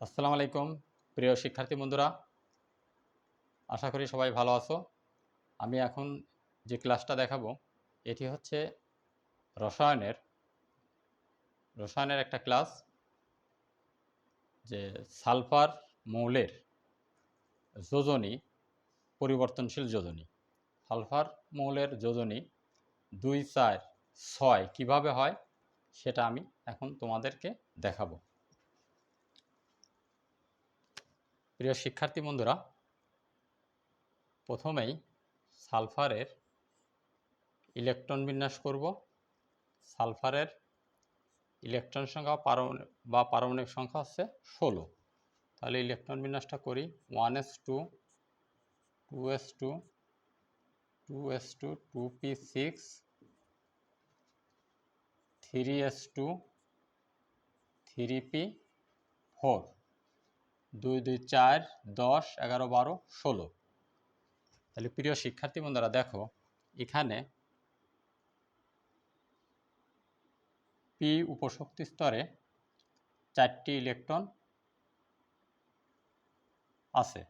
আসসালামু আলাইকুম, প্রিয় শিক্ষার্থী বন্ধুরা। আশা করি সবাই ভালো আছো। আমি এখন যে ক্লাসটা দেখাবো, এটি হচ্ছে রসায়নের রসায়নের একটা ক্লাস যে সালফার মৌলের যোজনী, পরিবর্তনশীল যোজনী। সালফার মৌলের যোজনী দুই চার ছয় কীভাবে হয়, সেটা আমি এখন তোমাদেরকে দেখাবো। প্রিয় শিক্ষার্থী বন্ধুরা, প্রথমেই সালফারের ইলেকট্রন বিন্যাস করব। সালফারের ইলেকট্রন সংখ্যা বা পারমাণবিক সংখ্যা হচ্ছে ষোলো। তাহলে ইলেকট্রন বিন্যাসটা করি। One s two two s two two s two two p six, three s two, three p four. দুই দুই, চার, দশ, এগারো, বারো, ষোলো। তাহলে প্রিয় শিক্ষার্থী বন্ধুরা, দেখো, এখানে পি উপশক্তি স্তরে চারটি ইলেকট্রন আছে।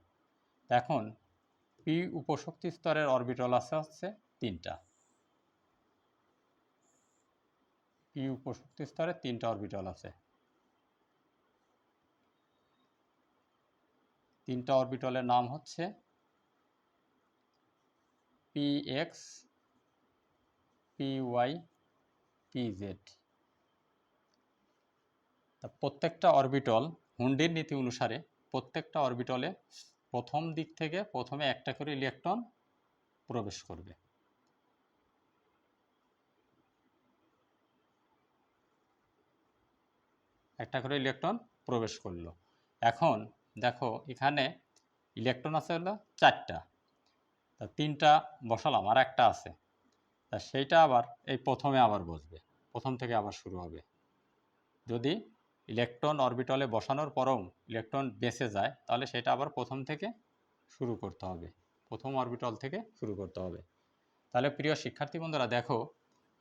এখন পি উপশক্তি স্তরের অরবিটাল আছে হচ্ছে তিনটা। পি উপশক্তি স্তরে তিনটা অরবিটাল আছে। তিনটা অরবিটালের নাম হচ্ছে p x p y p z তা প্রত্যেকটা অরবিটল হুন্ডির নীতি অনুসারে প্রত্যেকটা অরবিটলে প্রথম দিক থেকে প্রথমে একটা করে ইলেকট্রন প্রবেশ করবে। একটা করে ইলেকট্রন প্রবেশ করল। এখন দেখো, এখানে ইলেকট্রন আছে হলো চারটা। তা তিনটা বসালাম, আর একটা আছে। তা সেইটা আবার এই প্রথমে আবার বসবে, প্রথম থেকে আবার শুরু হবে। যদি ইলেকট্রন অরবিটলে বসানোর পরেও ইলেকট্রন বেঁচে যায়, তাহলে সেটা আবার প্রথম থেকে শুরু করতে হবে। প্রথম অরবিটল থেকে শুরু করতে হবে। তাহলে প্রিয় শিক্ষার্থী বন্ধুরা, দেখো,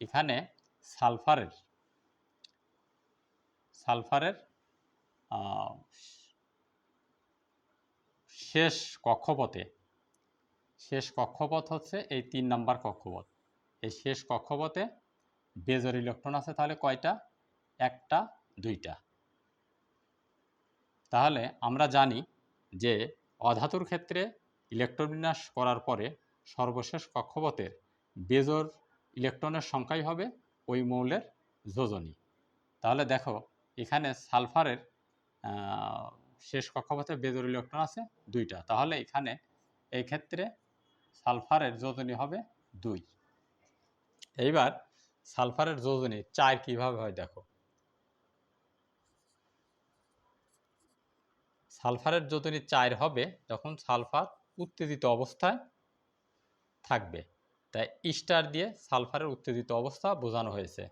এখানে সালফারের সালফারের শেষ কক্ষপথে, শেষ কক্ষপথ হচ্ছে এই তিন নাম্বার কক্ষপথ। এই শেষ কক্ষপথে বেজর ইলেকট্রন আছে তাহলে কয়টা? একটা, দুইটা। তাহলে আমরা জানি যে অধাতুর ক্ষেত্রে ইলেকট্রন বিন্যাস করার পরে সর্বশেষ কক্ষপথের বেজর ইলেকট্রনের সংখ্যাই হবে ওই মৌলের যোজনী। তাহলে দেখো, এখানে সালফারের শেষ কক্ষপথে বেজর ইলেকট্রন আছে দুইটা। তাহলে এখানে এই ক্ষেত্রে সালফারের যোজনী হবে দুই। এইবার সালফারের যোজনী চার কীভাবে হয় দেখো। সালফারের যোজনী চার হবে যখন সালফার উত্তেজিত অবস্থায় থাকবে। তাই স্টার দিয়ে সালফারের উত্তেজিত অবস্থা বোঝানো হয়েছে।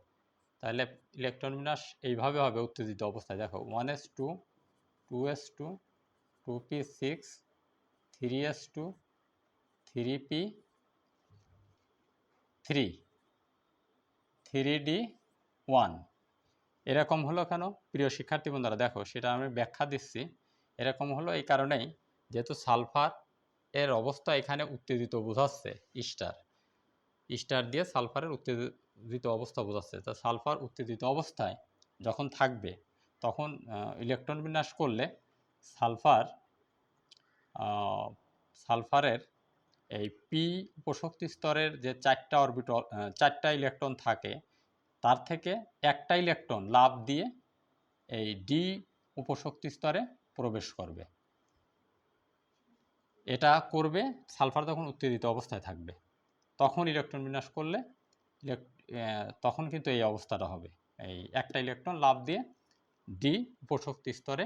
তাহলে ইলেকট্রন বিন্যাস এইভাবে হবে উত্তেজিত অবস্থায়। দেখো one s two two s two two p six, three s two, three p, three three d one. এরকম হলো কেন? প্রিয় শিক্ষার্থী বন্ধুরা, দেখো, সেটা আমি ব্যাখ্যা দিচ্ছি। এরকম হলো এই কারণেই যেহেতু সালফার এর অবস্থা এখানে উত্তেজিত বোঝাচ্ছে, স্টার। স্টার দিয়ে সালফারের উত্তেজিত অবস্থা বোঝাচ্ছে। তা সালফার উত্তেজিত অবস্থায় যখন থাকবে তখন ইলেকট্রন বিন্যাস করলে সালফার সালফারের এই পি উপশক্তি স্তরের যে চারটা অরবিটল চারটা ইলেকট্রন থাকে, তার থেকে একটা ইলেকট্রন লাভ দিয়ে এই ডি উপশক্তি স্তরে প্রবেশ করবে। এটা করবে, সালফার তখন উত্তেজিত অবস্থায় থাকবে। তখন ইলেকট্রন বিন্যাস করলে তখন কিন্তু এই অবস্থাটা হবে। এই একটা ইলেকট্রন লাভ দিয়ে ডি উপশক্তি স্তরে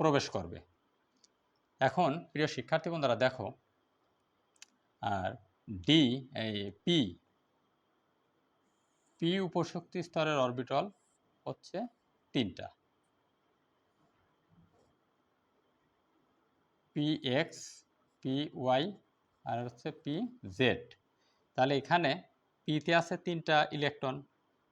প্রবেশ করবে। এখন প্রিয় শিক্ষার্থী বন্ধুরা, দেখো, আর ডি, এই পি পি উপশক্তি স্তরের অরবিটল হচ্ছে তিনটা। পি এক্স পি ওয়াই আর হচ্ছে পি জেড তাহলে এখানে পিতে আছে তিনটা ইলেকট্রন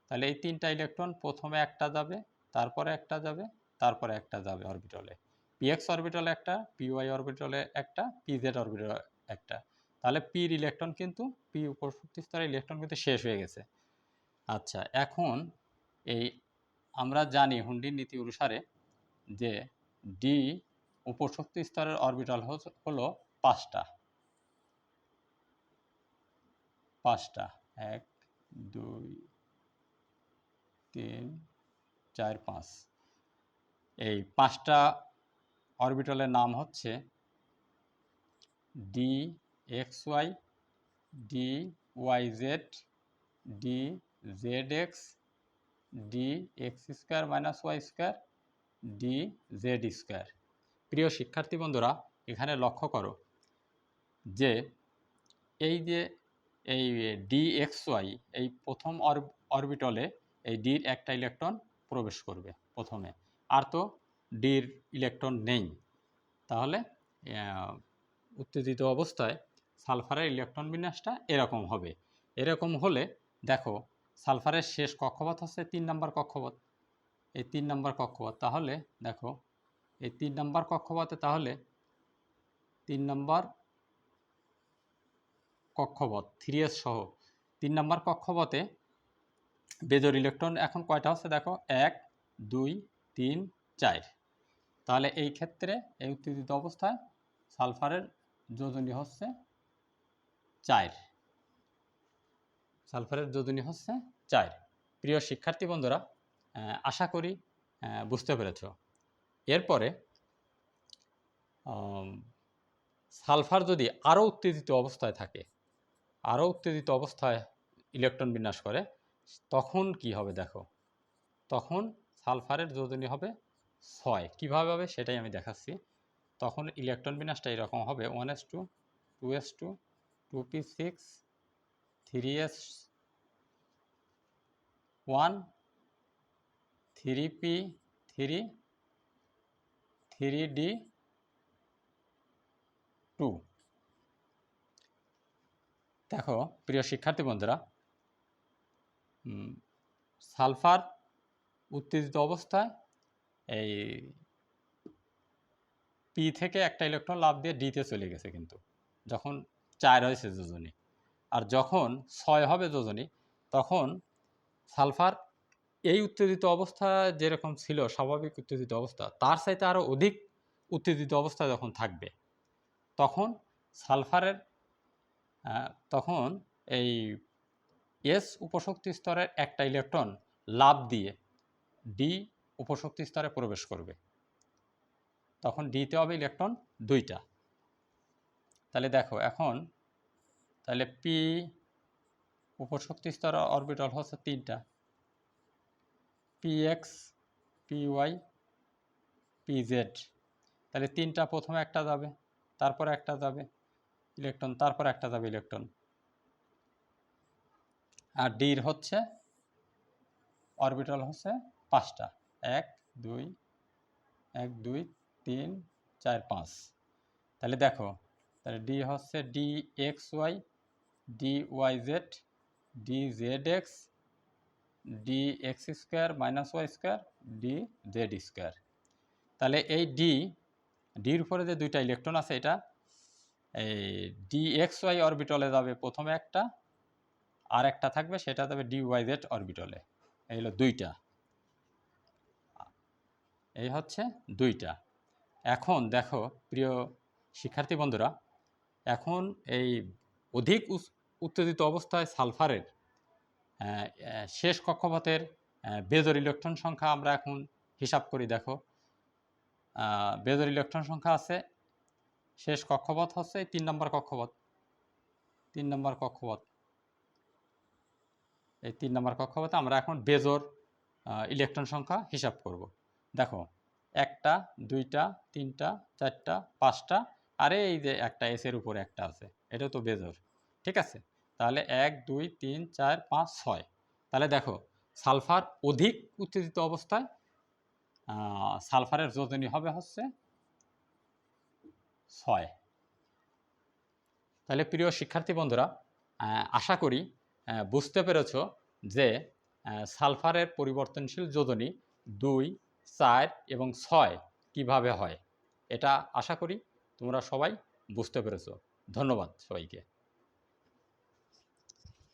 তাহলে এই তিনটা ইলেকট্রন প্রথমে একটা যাবে তারপরে একটা যাবে, তারপরে একটা যাবে অরবিটলে পিএক্স অরবিটালে একটা পিওয়াই অরবিটালে একটা পিজেড অরবিটালে একটা। তাহলে পির ইলেকট্রন কিন্তু পি উপশক্তি স্তরের ইলেকট্রন কিন্তু শেষ হয়ে গেছে। আচ্ছা এখন এই আমরা জানি হুন্ডির নীতি অনুসারে যে ডি উপশক্তি স্তরের অরবিটাল হলো পাঁচটা। পাঁচটা। এক, দুই, তিন চার পাঁচ। এই পাঁচটা অরবিটালের নাম হচ্ছে d x y d y z d z x d x square minus y square d z square. প্রিয় শিক্ষার্থী বন্ধুরা, এখানে লক্ষ্য করো যে এই যে এই ডি এক্স ওয়াই এই প্রথম অরবিটলে এই ডির একটা ইলেকট্রন প্রবেশ করবে প্রথমে। আর তো ডির ইলেকট্রন নেই। তাহলে উত্তেজিত অবস্থায় সালফারের ইলেকট্রন বিন্যাসটা এরকম হবে। এরকম হলে, দেখো, সালফারের শেষ কক্ষপথ হচ্ছে তিন নম্বর কক্ষপথ। এই তিন নম্বর কক্ষপথ, তাহলে, দেখো, এই তিন নম্বর কক্ষপথে তাহলে তিন নম্বর কক্ষপথ, থ্রি সহ, তিন নম্বর কক্ষপথে বেজোর ইলেকট্রন এখন কয়টা হচ্ছে দেখো? এক, দুই, তিন, চার। তাহলে এই ক্ষেত্রে এই উত্তেজিত অবস্থায় সালফারের যোজনী হচ্ছে চার। সালফারের যোজনী হচ্ছে চার। প্রিয় শিক্ষার্থী বন্ধুরা আশা করি বুঝতে পেরেছ। এরপরে সালফার যদি আরও উত্তেজিত অবস্থায় থাকে, আরও উত্তেজিত অবস্থায় ইলেকট্রন বিন্যাস করে তখন কি হবে দেখো? তখন সালফারের যোজনী হবে ছয়। কীভাবে হবে সেটাই আমি দেখাচ্ছি। তখন ইলেকট্রন বিন্যাসটা এরকম হবে। One s two two s two two p six, three s one, three p, three three d two. দেখো, প্রিয় শিক্ষার্থী বন্ধুরা সালফার উত্তেজিত অবস্থায় এই পি থেকে একটা ইলেকট্রন লাভ দিয়ে ডিতে চলে গেছে কিন্তু, যখন চার হয়েছে যোজনী। আর যখন ছয় হবে যোজনী, তখন সালফার এই উত্তেজিত অবস্থা যেরকম ছিল, স্বাভাবিক উত্তেজিত অবস্থা, তার চাইতে আরও অধিক উত্তেজিত অবস্থা যখন থাকবে, তখন সালফারের তখন এই এস উপশক্তি স্তরের একটা ইলেকট্রন লাভ দিয়ে ডি উপশক্তি স্তরে প্রবেশ করবে। তখন ডিতে হবে ইলেকট্রন দুইটা। তাহলে দেখো এখন, তাহলে পি উপশক্তি স্তর অরবিটাল হচ্ছে তিনটা। P x p y p z তাহলে তিনটা প্রথমে একটা যাবে, তারপর একটা যাবে ইলেকট্রন, তারপর একটা যাবে ইলেকট্রন। আর ডির হচ্ছে অরবিটাল হচ্ছে পাঁচটা। এক, দুই এক, দুই, তিন, চার, পাঁচ। তাহলে দেখো, তাহলে ডি হচ্ছে d x y d y z d z x d x square minus y square d z square তাহলে এই ডি ডির উপরে যে দুইটা ইলেকট্রন আছে এটা, এই ডি এক্স ওয়াই অরবিটলে যাবে প্রথমে একটা আর একটা থাকবে সেটা যাবে ডি ওয়াই জেড অরবিটলে এই হলো দুইটা। এই হচ্ছে দুইটা। এখন দেখো প্রিয় শিক্ষার্থী বন্ধুরা এখন এই অধিক উত্তেজিত অবস্থায় সালফারের আহ, শেষ কক্ষপথের বেজোর ইলেকট্রন সংখ্যা আমরা এখন হিসাব করি দেখো। বেজোর ইলেকট্রন সংখ্যা আছে শেষ কক্ষপথ হচ্ছে তিন নম্বর কক্ষপথ। তিন নম্বর কক্ষপথ। এই তিন নম্বর কক্ষপথে আমরা এখন বেজোর ইলেকট্রন সংখ্যা হিসাব করব। দেখো, একটা, দুইটা, তিনটা, চারটা, পাঁচটা, আর এই যে একটা এসের উপরে একটা আছে, এটা তো বেজোর ঠিক আছে? তাহলে এক, দুই, তিন, চার, পাঁচ, ছয়। তাহলে দেখো, সালফার অধিক উত্তেজিত অবস্থায় সালফারের যোজনী হবে হচ্ছে ছয়। তাহলে প্রিয় শিক্ষার্থী বন্ধুরা আশা করি বুঝতে পেরেছ যে সালফারের পরিবর্তনশীল যোজনী দুই, চার এবং ছয় কীভাবে হয়? এটা আশা করি তোমরা সবাই বুঝতে পেরেছ। ধন্যবাদ সবাইকে।